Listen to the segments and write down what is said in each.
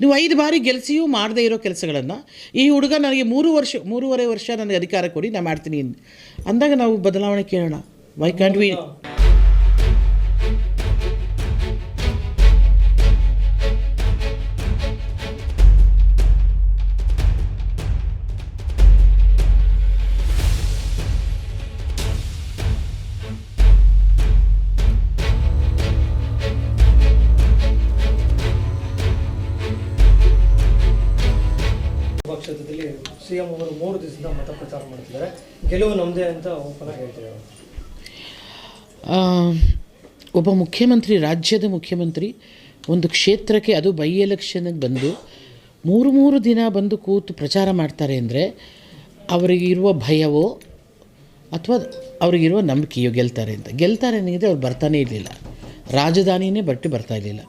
ನೀವು ಐದು ಬಾರಿ ಗೆಲ್ಸಿಯೂ ಮಾಡದೇ ಇರೋ ಕೆಲಸಗಳನ್ನು, ಈ ಹುಡುಗ ನನಗೆ ಮೂರು ವರ್ಷ, ಮೂರುವರೆ ವರ್ಷ ನನಗೆ ಅಧಿಕಾರ ಕೊಡಿ ನಾನು ಮಾಡ್ತೀನಿ ಅಂದಾಗ ನಾವು ಬದಲಾವಣೆ ಕೇಳೋಣ. ವೈ ಕ್ಯಾಂಟ್ ವಿ ಮೂರು ದಿವಸದ ಮತ ಪ್ರಚಾರ ಮಾಡ್ತಿದ್ದಾರೆ. ಗೆಲುವು ನಮ್ಮದೇ ಅಂತ ಓಪನ್ ಆಗಿ ಹೇಳ್ತಿದ್ದಾರೆ ಒಬ್ಬ ಮುಖ್ಯಮಂತ್ರಿ, ರಾಜ್ಯದ ಮುಖ್ಯಮಂತ್ರಿ ಒಂದು ಕ್ಷೇತ್ರಕ್ಕೆ ಅದು ಬೈ ಎಲೆಕ್ಷನ್ಗೆ ಬಂದು ಮೂರು ಮೂರು ದಿನ ಬಂದು ಕೂತು ಪ್ರಚಾರ ಮಾಡ್ತಾರೆ ಅಂದರೆ ಅವರಿಗಿರುವ ಭಯವೋ ಅಥವಾ ಅವರಿಗಿರುವ ನಂಬಿಕೆಯೋ ಗೆಲ್ತಾರೆ ಅಂತ. ಗೆಲ್ತಾರೆ ಅನ್ನೋದು ಅವ್ರು ಬರ್ತಾನೇ ಇರಲಿಲ್ಲ. ರಾಜಧಾನಿನೇ ಬಟ್ಟು ಬರ್ತಾ ಇರಲಿಲ್ಲ.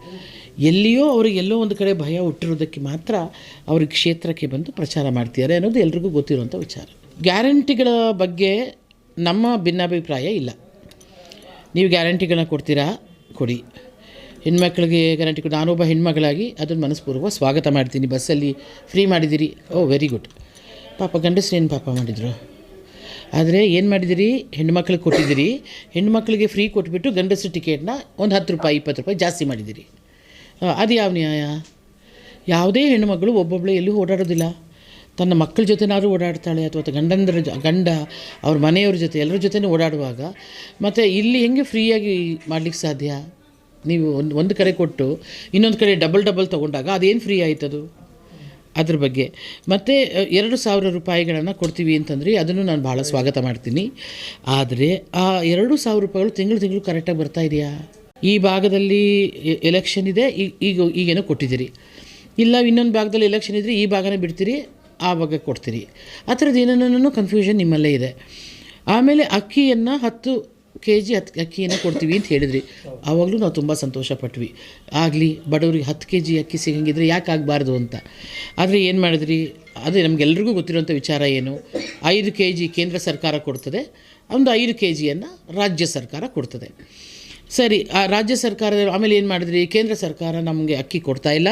ಎಲ್ಲಿಯೋ ಅವ್ರಿಗೆ ಎಲ್ಲೋ ಒಂದು ಕಡೆ ಭಯ ಹುಟ್ಟಿರೋದಕ್ಕೆ ಮಾತ್ರ ಅವ್ರಿಗೆ ಕ್ಷೇತ್ರಕ್ಕೆ ಬಂದು ಪ್ರಚಾರ ಮಾಡ್ತಿದ್ದಾರೆ ಅನ್ನೋದು ಎಲ್ರಿಗೂ ಗೊತ್ತಿರುವಂಥ ವಿಚಾರ. ಗ್ಯಾರಂಟಿಗಳ ಬಗ್ಗೆ ನಮ್ಮ ಭಿನ್ನಾಭಿಪ್ರಾಯ ಇಲ್ಲ. ನೀವು ಗ್ಯಾರಂಟಿಗಳನ್ನ ಕೊಡ್ತೀರಾ? ಕೊಡಿ. ಹೆಣ್ಮಕ್ಳಿಗೆ ಗ್ಯಾರಂಟಿ ಕೊಡಿ. ನಾನೊಬ್ಬ ಹೆಣ್ಮಗಳಾಗಿ ಅದನ್ನು ಮನಸ್ಪೂರ್ವಕ ಸ್ವಾಗತ ಮಾಡ್ತೀನಿ. ಬಸ್ಸಲ್ಲಿ ಫ್ರೀ ಮಾಡಿದ್ದೀರಿ. ಓ ವೆರಿ ಗುಡ್ ಪಾಪ ಗಂಡಸ್ರು ಏನು ಪಾಪ ಮಾಡಿದರು? ಆದರೆ ಏನು ಮಾಡಿದಿರಿ ಹೆಣ್ಮಕ್ಳಿಗೆ ಕೊಟ್ಟಿದ್ದೀರಿ. ಹೆಣ್ಮಕ್ಳಿಗೆ ಫ್ರೀ ಕೊಟ್ಬಿಟ್ಟು ಗಂಡಸರು ಟಿಕೆಟ್ನ ಒಂದು ಹತ್ತು ರೂಪಾಯಿ, ಇಪ್ಪತ್ತು ರೂಪಾಯಿ ಜಾಸ್ತಿ ಮಾಡಿದ್ದೀರಿ. ಅದು ಯಾವ ನ್ಯಾಯ ಯಾವುದೇ ಹೆಣ್ಣುಮಗಳು ಒಬ್ಬೊಬ್ಬಳು ಎಲ್ಲೂ ಓಡಾಡೋದಿಲ್ಲ. ತನ್ನ ಮಕ್ಕಳ ಜೊತೆನಾದ್ರೂ ಓಡಾಡ್ತಾಳೆ ಅಥವಾ ಗಂಡಂದ್ರ ಜೊ- ಗಂಡ ಅವ್ರ ಮನೆಯವ್ರ ಜೊತೆ, ಎಲ್ಲರ ಜೊತೆನೂ ಓಡಾಡುವಾಗ, ಮತ್ತು ಇಲ್ಲಿ ಹೆಂಗೆ ಫ್ರೀಯಾಗಿ ಮಾಡ್ಲಿಕ್ಕೆ ಸಾಧ್ಯ? ನೀವು ಒಂದು ಒಂದು ಕಡೆ ಕೊಟ್ಟು ಇನ್ನೊಂದು ಕಡೆ ಡಬಲ್ ಡಬಲ್ ತೊಗೊಂಡಾಗ ಅದೇನು ಫ್ರೀ ಆಯ್ತದು? ಅದ್ರ ಬಗ್ಗೆ. ಮತ್ತು ಎರಡು ಸಾವಿರ ರೂಪಾಯಿಗಳನ್ನು ಕೊಡ್ತೀವಿ ಅಂತಂದರೆ ಅದನ್ನು ನಾನು ಭಾಳ ಸ್ವಾಗತ ಮಾಡ್ತೀನಿ. ಆದರೆ, ಆ ಎರಡು ಸಾವಿರ ರೂಪಾಯಿಗಳು ತಿಂಗಳು ತಿಂಗಳು ಕರೆಕ್ಟಾಗಿ ಬರ್ತಾ ಇದೆಯಾ? ಈ ಭಾಗದಲ್ಲಿ ಎಲೆಕ್ಷನ್ ಇದೆ ಈಗ, ಈಗೇನೋ ಕೊಟ್ಟಿದ್ದೀರಿ. ಇಲ್ಲ, ಇನ್ನೊಂದು ಭಾಗದಲ್ಲಿ ಎಲೆಕ್ಷನ್ ಇದ್ದರೆ ಈ ಭಾಗನೇ ಬಿಡ್ತೀರಿ, ಆ ಭಾಗ ಕೊಡ್ತೀರಿ. ಆ ಥರದ್ದು ಏನೇನೋ ಕನ್ಫ್ಯೂಷನ್ ನಿಮ್ಮಲ್ಲೇ ಇದೆ. ಆಮೇಲೆ ಅಕ್ಕಿಯನ್ನು ಹತ್ತು ಕೆ ಜಿ ಹತ್ತು ಅಕ್ಕಿಯನ್ನು ಕೊಡ್ತೀವಿ ಅಂತ ಹೇಳಿದ್ರಿ. ಆವಾಗಲೂ ನಾವು ತುಂಬ ಸಂತೋಷಪಟ್ವಿ. ಆಗಲಿ, ಬಡವ್ರಿಗೆ ಹತ್ತು ಕೆ ಜಿ ಅಕ್ಕಿ ಸಿಗಂಗಿದ್ರೆ ಯಾಕೆ ಆಗಬಾರ್ದು ಅಂತ. ಆದರೆ ಏನು ಮಾಡಿದ್ರಿ? ಅದೇ ನಮಗೆಲ್ರಿಗೂ ಗೊತ್ತಿರೋಂಥ ವಿಚಾರ ಏನು? ಐದು ಕೆ ಜಿ ಕೇಂದ್ರ ಸರ್ಕಾರ ಕೊಡ್ತದೆ, ಒಂದು ಐದು ಕೆ ಜಿಯನ್ನು ರಾಜ್ಯ ಸರ್ಕಾರ ಕೊಡ್ತದೆ. ಸರಿ, ಆ ರಾಜ್ಯ ಸರ್ಕಾರದ ಆಮೇಲೆ ಏನು ಮಾಡಿದ್ರಿ? ಕೇಂದ್ರ ಸರ್ಕಾರ ನಮಗೆ ಅಕ್ಕಿ ಕೊಡ್ತಾ ಇಲ್ಲ.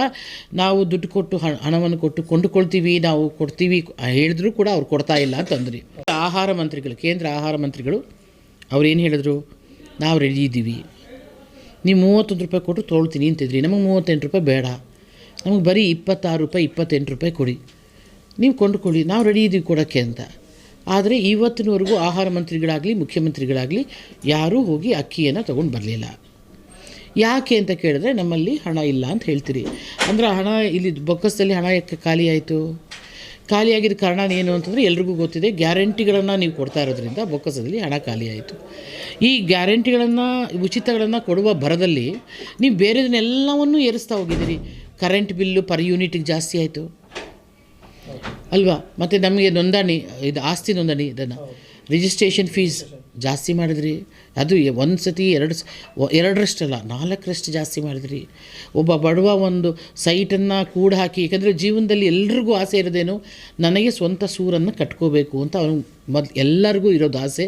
ನಾವು ದುಡ್ಡು ಕೊಟ್ಟು ಹಣ, ಹಣವನ್ನು ಕೊಟ್ಟು ಕೊಂಡುಕೊಳ್ತೀವಿ, ನಾವು ಕೊಡ್ತೀವಿ ಹೇಳಿದ್ರು ಕೂಡ ಅವ್ರು ಕೊಡ್ತಾ ಇಲ್ಲ ಅಂತಂದ್ರಿ. ಆಹಾರ ಮಂತ್ರಿಗಳು, ಕೇಂದ್ರ ಆಹಾರ ಮಂತ್ರಿಗಳು, ಅವ್ರು ಏನು ಹೇಳಿದ್ರು? ನಾವು ರೆಡಿ ಇದ್ದೀವಿ. ನೀವು ಮೂವತ್ತೊಂದು ರೂಪಾಯಿ ಕೊಟ್ಟು ತೊಗೊಳ್ತೀನಿ ಅಂತಿದ್ರಿ. ನಮಗೆ ಮೂವತ್ತೆಂಟು ರೂಪಾಯಿ ಬೇಡ. ನಮಗೆ ಬರೀ ಇಪ್ಪತ್ತಾರು ರೂಪಾಯಿ, ಇಪ್ಪತ್ತೆಂಟು ರೂಪಾಯಿ ಕೊಡಿ. ನೀವು ಕೊಂಡುಕೊಳ್ಳಿ, ನಾವು ರೆಡಿ ಇದ್ದೀವಿ ಕೊಡೋಕ್ಕೆ ಅಂತ. ಆದರೆ ಇವತ್ತಿನವರೆಗೂ ಆಹಾರ ಮಂತ್ರಿಗಳಾಗಲಿ, ಮುಖ್ಯಮಂತ್ರಿಗಳಾಗಲಿ ಯಾರೂ ಹೋಗಿ ಅಕ್ಕಿಯನ್ನು ತೊಗೊಂಡು ಬರಲಿಲ್ಲ. ಯಾಕೆ ಅಂತ ಕೇಳಿದ್ರೆ ನಮ್ಮಲ್ಲಿ ಹಣ ಇಲ್ಲ ಅಂತ ಹೇಳ್ತೀರಿ. ಅಂದರೆ ಹಣ ಇಲ್ಲಿ ಬೊಕ್ಕಸದಲ್ಲಿ ಹಣ ಯಾಕೆ ಖಾಲಿ ಆಯಿತು? ಕಾರಣ ಏನು ಅಂತಂದರೆ ಎಲ್ರಿಗೂ ಗೊತ್ತಿದೆ, ಗ್ಯಾರಂಟಿಗಳನ್ನು ನೀವು ಕೊಡ್ತಾ ಇರೋದ್ರಿಂದ ಬೊಕ್ಕಸದಲ್ಲಿ ಹಣ ಖಾಲಿ ಆಯಿತು. ಈ ಗ್ಯಾರಂಟಿಗಳನ್ನು, ಉಚಿತಗಳನ್ನು ಕೊಡುವ ಭರದಲ್ಲಿ ನೀವು ಬೇರೆದನ್ನೆಲ್ಲವನ್ನೂ ಏರಿಸ್ತಾ ಹೋಗಿದ್ದೀರಿ. ಕರೆಂಟ್ ಬಿಲ್ಲು ಪರ್ ಯೂನಿಟಿಗೆ ಜಾಸ್ತಿ ಆಯಿತು. ಅಲ್ವಾ? ಮತ್ತು ನಮಗೆ ನೋಂದಣಿ ಇದು ಆಸ್ತಿ ನೋಂದಣಿ ಇದನ್ನು. ರಿಜಿಸ್ಟ್ರೇಷನ್ ಫೀಸ್ ಜಾಸ್ತಿ ಮಾಡಿದ್ರಿ. ಅದು ಒಂದು ಸತಿ ಎರಡು ಎರಡರಷ್ಟಲ್ಲ ನಾಲ್ಕರಷ್ಟು ಜಾಸ್ತಿ ಮಾಡಿದ್ರಿ. ಒಬ್ಬ ಬಡವ ಒಂದು ಸೈಟನ್ನು ಕೂಡ ಹಾಕಿ ಯಾಕಂದರೆ ಜೀವನದಲ್ಲಿ ಎಲ್ರಿಗೂ ಆಸೆ ಇರೋದೇನು ನನಗೆ ಸ್ವಂತ ಸೂರನ್ನು ಕಟ್ಕೋಬೇಕು ಅಂತ ಅವನು ಮೊದ್ ಎಲ್ಲರಿಗೂ ಇರೋದು ಆಸೆ.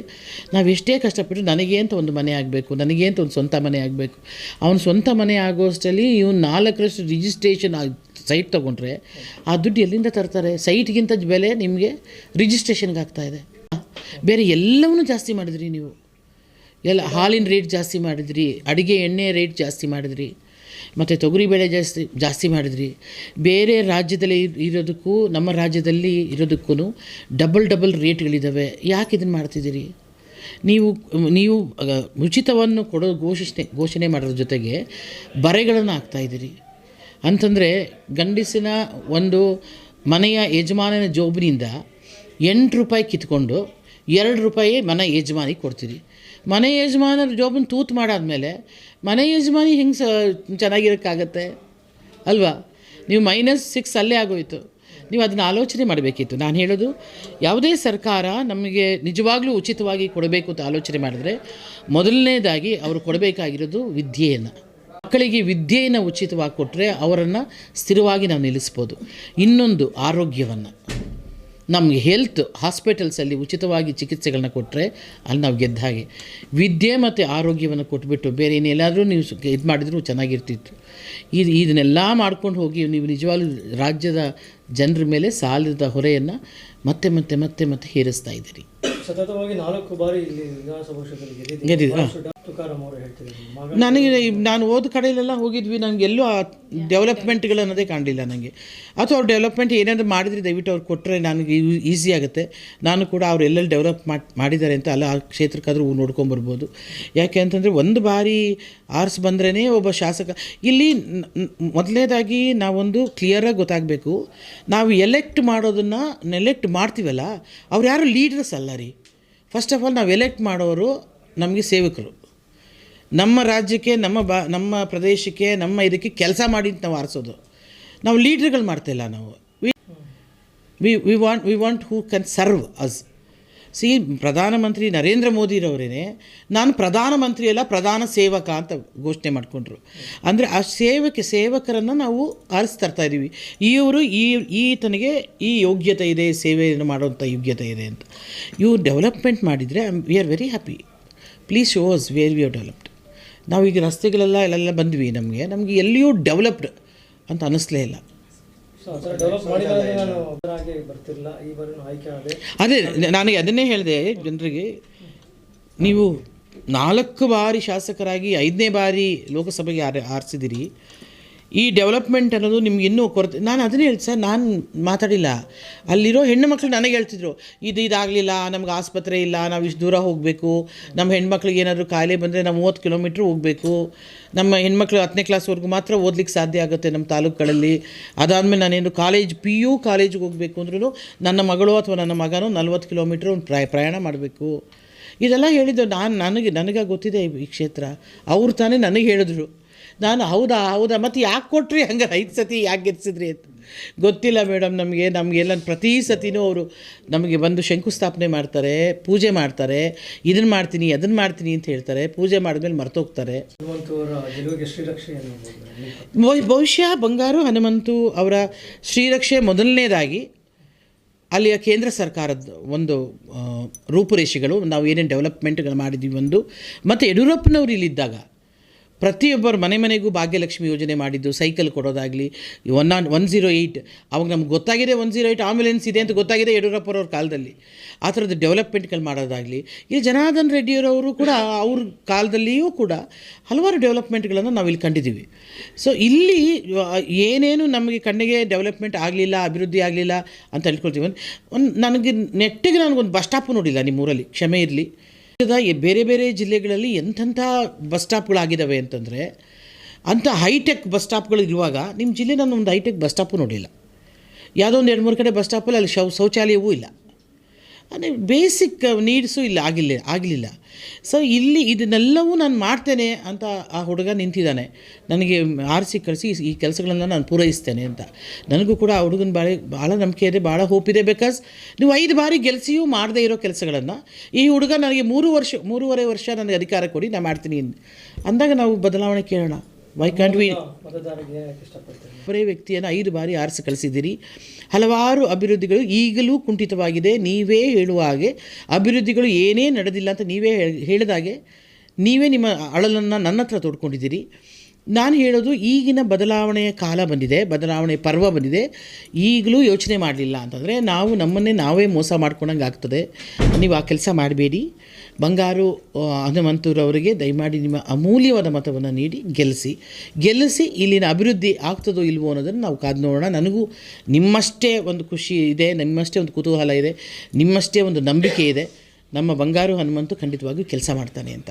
ನಾವು ಎಷ್ಟೇ ಕಷ್ಟಪಟ್ಟು ನನಗೆ ಅಂತ ಒಂದು ಮನೆ ಆಗಬೇಕು ನನಗೆ ಅಂತ ಒಂದು ಸ್ವಂತ ಮನೆ ಆಗಬೇಕು. ಅವನು ಸ್ವಂತ ಮನೆ ಆಗೋಷ್ಟರಲ್ಲಿ ಇವನು ನಾಲ್ಕರಷ್ಟು ರಿಜಿಸ್ಟ್ರೇಷನ್ ಸೈಟ್ ತೊಗೊಂಡ್ರೆ ಆ ದುಡ್ಡು ಎಲ್ಲಿಂದ ತರ್ತಾರೆ? ಸೈಟ್ಗಿಂತ ಬೆಲೆ ನಿಮಗೆ ರಿಜಿಸ್ಟ್ರೇಷನ್ಗೆ ಆಗ್ತಾ ಇದೆ. ಬೇರೆ ಎಲ್ಲವನ್ನೂ ಜಾಸ್ತಿ ಮಾಡಿದ್ರಿ ನೀವು. ಎಲ್ಲ ಹಾಲಿನ ರೇಟ್ ಜಾಸ್ತಿ ಮಾಡಿದ್ರಿ, ಅಡುಗೆ ಎಣ್ಣೆ ರೇಟ್ ಜಾಸ್ತಿ ಮಾಡಿದ್ರಿ, ಮತ್ತು ತೊಗರಿಬೇಳೆ ಜಾಸ್ತಿ ಜಾಸ್ತಿ ಮಾಡಿದ್ರಿ. ಬೇರೆ ರಾಜ್ಯದಲ್ಲಿ ಇರೋದಕ್ಕೂ, ನಮ್ಮ ರಾಜ್ಯದಲ್ಲಿ ಇರೋದಕ್ಕೂ ಡಬಲ್ ಡಬಲ್ ರೇಟ್ಗಳಿದ್ದಾವೆ ಯಾಕೆ ಇದನ್ನು ಮಾಡ್ತಿದ್ದೀರಿ? ನೀವು ನೀವು ಉಚಿತವನ್ನು ಕೊಡೋ ಘೋಷಣೆ ಘೋಷಣೆ ಮಾಡೋದ್ರ ಜೊತೆಗೆ ಬರೆಗಳನ್ನು ಹಾಕ್ತಾಯಿದ್ದೀರಿ ಅಂತಂದರೆ ಗಂಡಸಿನ ಒಂದು ಮನೆಯ ಯಜಮಾನನ ಜೋಬಿನಿಂದ ಎಂಟು ರೂಪಾಯಿ ಕಿತ್ಕೊಂಡು ಎರಡು ರೂಪಾಯಿ ಮನೆ ಯಜಮಾನಿಗೆ ಕೊಡ್ತೀರಿ. ಮನೆ ಯಜಮಾನರ ಜೋಬನ್ನ ತೂತು ಮಾಡಾದಮೇಲೆ ಮನೆ ಯಜಮಾನಿ ಹೆಂಗೆ ಸ ಚೆನ್ನಾಗಿರೋಕ್ಕಾಗತ್ತೆ? ಅಲ್ವಾ? ನೀವು ಮೈನಸ್ ಸಿಕ್ಸ್ ಅಲ್ಲೇ ಆಗೋಯಿತು. ನೀವು ಅದನ್ನು ಆಲೋಚನೆ ಮಾಡಬೇಕಿತ್ತು. ನಾನು ಹೇಳೋದು, ಯಾವುದೇ ಸರ್ಕಾರ ನಮಗೆ ನಿಜವಾಗ್ಲೂ ಉಚಿತವಾಗಿ ಕೊಡಬೇಕು ಅಂತ ಆಲೋಚನೆ ಮಾಡಿದ್ರೆ ಮೊದಲನೇದಾಗಿ ಅವರು ಕೊಡಬೇಕಾಗಿರೋದು ವಿದ್ಯೆಯನ್ನು. ಮಕ್ಕಳಿಗೆ ವಿದ್ಯೆಯನ್ನು ಉಚಿತವಾಗಿ ಕೊಟ್ಟರೆ ಅವರನ್ನು ಸ್ಥಿರವಾಗಿ ನಾವು ನಿಲ್ಲಿಸ್ಬೋದು. ಇನ್ನೊಂದು ಆರೋಗ್ಯವನ್ನು. ನಮಗೆ ಹೆಲ್ತ್ ಹಾಸ್ಪಿಟಲ್ಸಲ್ಲಿ ಉಚಿತವಾಗಿ ಚಿಕಿತ್ಸೆಗಳನ್ನ ಕೊಟ್ಟರೆ ಅಲ್ಲಿ ನಾವು ಗೆದ್ದ ಹಾಗೆ. ವಿದ್ಯೆ ಮತ್ತು ಆರೋಗ್ಯವನ್ನು ಕೊಟ್ಬಿಟ್ಟು ಬೇರೆ ಇನ್ನೆಲ್ಲಾದರೂ ನೀವು ಇದು ಮಾಡಿದರೂ ಚೆನ್ನಾಗಿರ್ತಿತ್ತು. ಇದು ಇದನ್ನೆಲ್ಲ ಮಾಡ್ಕೊಂಡು ಹೋಗಿ ನೀವು ನಿಜವಾಗ್ಲೂ ರಾಜ್ಯದ ಜನರ ಮೇಲೆ ಸಾಲದ ಹೊರೆಯನ್ನು ಮತ್ತೆ ಮತ್ತೆ ಮತ್ತೆ ಮತ್ತೆ ಹೇರಿಸ್ತಾ ಇದ್ದೀರಿ. ಸತತವಾಗಿ ನಾಲ್ಕು ಬಾರಿ ಇಲ್ಲಿ ವಿಧಾನಸಭಾ ಕ್ಷೇತ್ರದಲ್ಲಿ ನನಗೆ ನಾನು ಓದ ಕಡೆಯಲ್ಲೆಲ್ಲ ಹೋಗಿದ್ವಿ. ನನಗೆ ಎಲ್ಲೂ ಆ ಡೆವಲಪ್ಮೆಂಟ್ಗಳು ಅನ್ನೋದೇ ಕಾಣಲಿಲ್ಲ ನನಗೆ ಅಥವಾ ಅವ್ರು ಡೆವಲಪ್ಮೆಂಟ್ ಏನಾದರೂ ಮಾಡಿದರೆ ದಯವಿಟ್ಟು ಅವ್ರು ಕೊಟ್ಟರೆ ನನಗೆ ಈಸಿ ಆಗುತ್ತೆ. ನಾನು ಕೂಡ ಅವ್ರು ಎಲ್ಲೆಲ್ಲಿ ಡೆವಲಪ್ ಮಾಡಿ ಮಾಡಿದ್ದಾರೆ ಅಂತ ಅಲ್ಲ, ಆ ಕ್ಷೇತ್ರಕ್ಕಾದರೂ ನೋಡ್ಕೊಂಬರ್ಬೋದು ಯಾಕೆ ಅಂತಂದರೆ ಒಂದು ಬಾರಿ ಆರ್ಸ್ ಬಂದ್ರೇ ಒಬ್ಬ ಶಾಸಕ ಇಲ್ಲಿ ಮೊದಲನೇದಾಗಿ ನಾವೊಂದು ಕ್ಲಿಯರಾಗಿ ಗೊತ್ತಾಗಬೇಕು. ನಾವು ಎಲೆಕ್ಟ್ ಮಾಡೋದನ್ನು ನೆಲೆಕ್ಟ್ ಮಾಡ್ತೀವಲ್ಲ, ಅವ್ರು ಯಾರು ಲೀಡರ್ಸ್ ಅಲ್ಲ ರೀ. ಫಸ್ಟ್ ಆಫ್ ಆಲ್ ನಾವು ಎಲೆಕ್ಟ್ ಮಾಡೋರು ನಮಗೆ ಸೇವಕರು. ನಮ್ಮ ರಾಜ್ಯಕ್ಕೆ, ನಮ್ಮ ಬಾ, ನಮ್ಮ ಪ್ರದೇಶಕ್ಕೆ, ನಮ್ಮ ಇದಕ್ಕೆ ಕೆಲಸ ಮಾಡಿ ನಾವು ಆರಿಸೋದು. ನಾವು ಲೀಡ್ರ್ಗಳು ಮಾಡ್ತಾಯಿಲ್ಲ ನಾವು. We we want we want who can serve us C ಪ್ರಧಾನಮಂತ್ರಿ ನರೇಂದ್ರ ಮೋದಿರವರೇ ನಾನು ಪ್ರಧಾನಮಂತ್ರಿ ಅಲ್ಲ, ಪ್ರಧಾನ ಸೇವಕ ಅಂತ ಘೋಷಣೆ ಮಾಡಿಕೊಂಡ್ರು. ಅಂದರೆ ಆ ಸೇವಕ, ಸೇವಕರನ್ನು ನಾವು ಆರಿಸ್ತರ್ತಾ ಇದ್ದೀವಿ ಇವರು ಈ, ಈತನಿಗೆ ಈ ಯೋಗ್ಯತೆ ಇದೆ, ಸೇವೆಯನ್ನು ಮಾಡುವಂಥ ಯೋಗ್ಯತೆ ಇದೆ ಅಂತ. ಇವ್ರು ಡೆವಲಪ್ಮೆಂಟ್ ಮಾಡಿದರೆ we are very happy please show us where we are developed ನಾವು ಈಗ ರಸ್ತೆಗಳೆಲ್ಲ ಎಲ್ಲೆಲ್ಲ ಬಂದ್ವಿ ನಮಗೆ ನಮಗೆ ಎಲ್ಲಿಯೂ ಡೆವಲಪ್ಡ್ ಅಂತ ಅನ್ನಿಸ್ಲೇ ಇಲ್ಲ. ಅದೇ ನನಗೆ ಅದನ್ನೇ ಹೇಳಿದೆ ಜನರಿಗೆ ನೀವು ನಾಲ್ಕು ಬಾರಿ ಶಾಸಕರಾಗಿ ಐದನೇ ಬಾರಿ ಲೋಕಸಭೆಗೆ ಆರ್ ಆರಿಸಿದಿರಿ. ಈ ಡೆವಲಪ್ಮೆಂಟ್ ಅನ್ನೋದು ನಿಮ್ಗೆ ಇನ್ನೂ ಕೊರತೆ. ನಾನು ಅದನ್ನೇ ಹೇಳಿ ಸರ್, ನಾನು ಮಾತಾಡಿಲ್ಲ. ಅಲ್ಲಿರೋ ಹೆಣ್ಣು ಮಕ್ಕಳು ನನಗೆ ಹೇಳ್ತಿದ್ರು, ಇದು ಇದಾಗಲಿಲ್ಲ, ನಮ್ಗೆ ಆಸ್ಪತ್ರೆ ಇಲ್ಲ, ನಾವು ಇಷ್ಟು ದೂರ ಹೋಗಬೇಕು. ನಮ್ಮ ಹೆಣ್ಮಕ್ಳಿಗೆ ಏನಾದರೂ ಕಾಯಿಲೆ ಬಂದರೆ ನಾವು ಮೂವತ್ತು ಕಿಲೋಮೀಟ್ರ್ ಹೋಗಬೇಕು. ನಮ್ಮ ಹೆಣ್ಮಕ್ಳು ಹತ್ತನೇ ಕ್ಲಾಸ್ವರೆಗೂ ಮಾತ್ರ ಓದ್ಲಿಕ್ಕೆ ಸಾಧ್ಯ ಆಗುತ್ತೆ ನಮ್ಮ ತಾಲೂಕುಗಳಲ್ಲಿ. ಅದಾದಮೇಲೆ ನಾನೇನು ಕಾಲೇಜ್ ಪಿ ಯು ಕಾಲೇಜಿಗೆ ಹೋಗಬೇಕು ಅಂದ್ರೂ ನನ್ನ ಮಗಳು ಅಥವಾ ನನ್ನ ಮಗನೂ ನಲ್ವತ್ತು ಕಿಲೋಮೀಟ್ರ್ ಒಂದು ಪ್ರಯ, ಪ್ರಯಾಣ ಮಾಡಬೇಕು. ಇದೆಲ್ಲ ಹೇಳಿದ್ದು ನಾನು, ನನಗೆ ನನಗೆ ಗೊತ್ತಿದೆ ಈ ಕ್ಷೇತ್ರ. ಅವ್ರು ತಾನೇ ನನಗೆ ಹೇಳಿದ್ರು. ನಾನು ಹೌದಾ ಹೌದಾ? ಮತ್ತು ಯಾಕೆ ಕೊಟ್ರಿ ಹಂಗಾರೆ ಐದು ಸತಿ ಯಾಕೆ ಗೆದ್ಸಿದ್ರಿ ಅಂತ? ಗೊತ್ತಿಲ್ಲ ಮೇಡಮ್ ನಮಗೆ ನಮಗೆಲ್ಲ ಪ್ರತಿ ಸತಿನೂ ಅವರು ನಮಗೆ ಬಂದು ಶಂಕುಸ್ಥಾಪನೆ ಮಾಡ್ತಾರೆ ಪೂಜೆ ಮಾಡ್ತಾರೆ ಇದನ್ನು ಮಾಡ್ತೀನಿ ಅದನ್ನು ಮಾಡ್ತೀನಿ ಅಂತ ಹೇಳ್ತಾರೆ ಪೂಜೆ ಮಾಡಿದ್ಮೇಲೆ ಮರ್ತೋಗ್ತಾರೆ. ಬಹುಶಃ ಬಂಗಾರು ಹನುಮಂತು ಅವರ ಶ್ರೀರಕ್ಷೆ ಮೊದಲನೇದಾಗಿ ಅಲ್ಲಿಯ ಕೇಂದ್ರ ಸರ್ಕಾರದ ಒಂದು ರೂಪುರೇಷೆಗಳು ನಾವು ಏನೇನು ಡೆವಲಪ್ಮೆಂಟ್ಗಳು ಮಾಡಿದ್ದೀವಿ ಒಂದು ಮತ್ತು ಯಡಿಯೂರಪ್ಪನವರು ಇಲ್ಲಿದ್ದಾಗ ಪ್ರತಿಯೊಬ್ಬರ ಮನೆ ಮನೆಗೂ ಭಾಗ್ಯಲಕ್ಷ್ಮಿ ಯೋಜನೆ ಮಾಡಿದ್ದು, cycle ಕೊಡೋದಾಗಲಿ one naught one zero eight ಅವಾಗ ನಮ್ಗೆ ಗೊತ್ತಾಗಿದೆ ಒನ್ ಝೀರೋ ಏಯ್ಟ್ ಆಂಬ್ಯುಲೆನ್ಸ್ ಇದೆ ಅಂತ ಗೊತ್ತಾಗಿದೆ ಯಡಿಯೂರಪ್ಪರವ್ರ ಕಾಲದಲ್ಲಿ. ಆ ಥರದ ಡೆವಲಪ್ಮೆಂಟ್ಗಳು ಮಾಡೋದಾಗಲಿ ಇಲ್ಲಿ ಜನಾರ್ದನ್ ರೆಡ್ಡಿಯವರವರು ಕೂಡ ಅವ್ರ ಕಾಲದಲ್ಲಿಯೂ ಕೂಡ ಹಲವಾರು ಡೆವಲಪ್ಮೆಂಟ್ಗಳನ್ನು ನಾವು ಇಲ್ಲಿ ಕಂಡಿದ್ದೀವಿ. ಸೊ ಇಲ್ಲಿ ಏನೇನು ನಮಗೆ ಕಣ್ಣಿಗೆ ಡೆವಲಪ್ಮೆಂಟ್ ಆಗಲಿಲ್ಲ, ಅಭಿವೃದ್ಧಿ ಆಗಲಿಲ್ಲ ಅಂತ ಹೇಳ್ಕೊಳ್ತೀವಿ. ಒಂದು, ನನಗೆ ನೆಟ್ಟಿಗೆ ನನಗೊಂದು ಬಸ್ ಸ್ಟಾಪು ನೋಡಿಲ್ಲ ನಿಮ್ಮೂರಲ್ಲಿ, ಕ್ಷಮೆ ಇರಲಿ. ಬೇರೆ ಬೇರೆ ಜಿಲ್ಲೆಗಳಲ್ಲಿ ಎಂಥೆಂಥ ಬಸ್ ಸ್ಟಾಪ್ಗಳಾಗಿದ್ದಾವೆ ಅಂತಂದರೆ, ಅಂಥ ಹೈಟೆಕ್ ಬಸ್ ಸ್ಟಾಪ್ಗಳು ಇರುವಾಗ ನಿಮ್ಮ ಜಿಲ್ಲೆ ನಾನು ಒಂದು ಹೈಟೆಕ್ ಬಸ್ ಸ್ಟಾಪು ನೋಡಿಲ್ಲ. ಯಾವುದೋ ಒಂದು ಎರಡು ಮೂರು ಕಡೆ ಬಸ್ ಸ್ಟಾಪಲ್ಲಿ ಅಲ್ಲಿ ಶೌ ಶೌಚಾಲಯವೂ ಇಲ್ಲ. ಅಂದರೆ ಬೇಸಿಕ್ ನೀಡ್ಸು ಇಲ್ಲ, ಆಗಿಲ್ಲ, ಆಗಲಿಲ್ಲ. ಸೊ ಇಲ್ಲಿ ಇದನ್ನೆಲ್ಲವೂ ನಾನು ಮಾಡ್ತೇನೆ ಅಂತ ಆ ಹುಡುಗ ನಿಂತಿದ್ದಾನೆ. ನನಗೆ ಆರಿಸಿ ಕಳಿಸಿ ಈ ಕೆಲಸಗಳನ್ನು ನಾನು ಪೂರೈಸ್ತೇನೆ ಅಂತ. ನನಗೂ ಕೂಡ ಆ ಹುಡುಗನ ಭಾಳ ಭಾಳ ನಂಬಿಕೆ ಇದೆ ಭಾಳ ಹೋಪ್ ಇದೆ ಬಿಕಾಸ್ ನೀವು ಐದು ಬಾರಿ ಗೆಲ್ಸಿಯೂ ಮಾಡದೇ ಇರೋ ಕೆಲಸಗಳನ್ನು ಈ ಹುಡುಗ ನನಗೆ ಮೂರು ವರ್ಷ, ಮೂರುವರೆ ವರ್ಷ ನನಗೆ ಅಧಿಕಾರ ಕೊಡಿ ನಾನು ಮಾಡ್ತೀನಿ ಅಂದಾಗ ನಾವು ಬದಲಾವಣೆ ಕೇಳೋಣ. ವೈ ಕ್ಯಾಂಟ್ ವಿ ಒಬ್ಬರೇ ವ್ಯಕ್ತಿಯನ್ನು ಐದು ಬಾರಿ ಆರಿಸಿ ಕಳಿಸಿದ್ದೀರಿ. ಹಲವಾರು ಅಭಿವೃದ್ಧಿಗಳು ಈಗಲೂ ಕುಂಠಿತವಾಗಿದೆ. ನೀವೇ ಹೇಳುವ ಹಾಗೆ ಅಭಿವೃದ್ಧಿಗಳು ಏನೇ ನಡೆದಿಲ್ಲ ಅಂತ ನೀವೇ ಹೇಳ್- ಹೇಳಿದಾಗೆ ನೀವೇ ನಿಮ್ಮ ಅಳಲನ್ನು ನನ್ನ ಹತ್ರ ತೋಡ್ಕೊಂಡಿದ್ದೀರಿ. ನಾನು ಹೇಳೋದು ಈಗಿನ ಬದಲಾವಣೆಯ ಕಾಲ ಬಂದಿದೆ. ಬದಲಾವಣೆ ಪರ್ವ ಬಂದಿದೆ. ಈಗಲೂ ಯೋಚನೆ ಮಾಡಲಿಲ್ಲ ಅಂತಂದರೆ ನಾವು ನಮ್ಮನ್ನೇ ನಾವೇ ಮೋಸ ಮಾಡ್ಕೊಂಡಂಗೆ ಆಗ್ತದೆ ನೀವು ಆ ಕೆಲಸ ಮಾಡಬೇಡಿ. ಬಂಗಾರು ಹನುಮಂತೂರು ಅವರಿಗೆ ದಯಮಾಡಿ ನಿಮ್ಮ ಅಮೂಲ್ಯವಾದ ಮತವನ್ನು ನೀಡಿ ಗೆಲ್ಲಿಸಿ. ಗೆಲ್ಲಿಸಿ ಇಲ್ಲಿನ ಅಭಿವೃದ್ಧಿ ಆಗ್ತದೋ ಇಲ್ವೋ ಅನ್ನೋದನ್ನು ನಾವು ಕಾದು ನೋಡೋಣ. ನನಗೂ ನಿಮ್ಮಷ್ಟೇ ಒಂದು ಖುಷಿ ಇದೆ, ನಿಮ್ಮಷ್ಟೇ ಒಂದು ಕುತೂಹಲ ಇದೆ, ನಿಮ್ಮಷ್ಟೇ ಒಂದು ನಂಬಿಕೆ ಇದೆ. ನಮ್ಮ ಬಂಗಾರು ಹನುಮಂತು ಖಂಡಿತವಾಗಿಯೂ ಕೆಲಸ ಮಾಡ್ತಾನೆ ಅಂತ.